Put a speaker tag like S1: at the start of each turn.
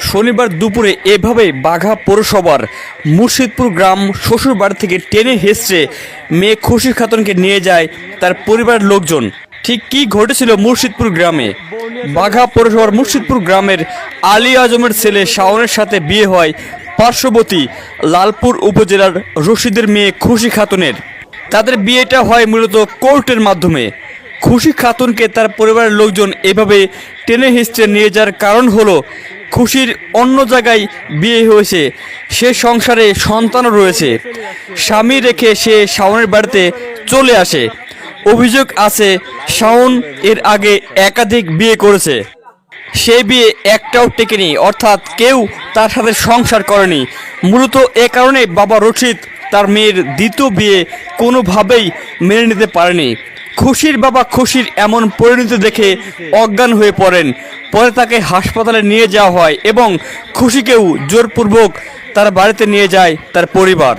S1: শনিবার দুপুরে এভাবে বাঘা পৌরসভার মুর্শিদপুর গ্রাম শ্বশুরবাড়ি থেকে টেনে হেসড়ে মেয়ে খুশি খাতুনকে নিয়ে যায় তার পরিবারের লোকজন। ঠিক কি ঘটেছিল মুর্শিদপুর গ্রামে? বাঘা পৌরসভার মুর্শিদপুর গ্রামের আলী আজমের ছেলে শাওনের সাথে বিয়ে হয় পার্শ্ববর্তী লালপুর উপজেলার রশিদের মেয়ে খুশি খাতুনের। তাদের বিয়েটা হয় মূলত কোর্টের মাধ্যমে। খুশি খাতুনকে তার পরিবারের লোকজন এভাবে টেনে হিস্ট্রে নিয়ে যাওয়ার কারণ হলো খুশির অন্য জায়গায় বিয়ে হয়েছে। সে সংসারে সন্তানও রয়েছে। স্বামী রেখে সে শাওনের বাড়িতে চলে আসে। অভিযোগ আছে, শাওন এর আগে একাধিক বিয়ে করেছে। সে বিয়ে একটাও টেকেনি, অর্থাৎ কেউ তার সাথে সংসার করেনি। মূলত এ কারণে বাবা রশিদ তার মেয়ের দ্বিতীয় বিয়ে কোনোভাবেই মেনে নিতে পারেনি। খুশির বাবা খুশির এমন পরিণতি দেখে অজ্ঞান হয়ে পড়েন। পরে তাকে হাসপাতালে নিয়ে যাওয়া হয় এবং খুশিকেও জোরপূর্বক তার বাড়িতে নিয়ে যায় তার পরিবার।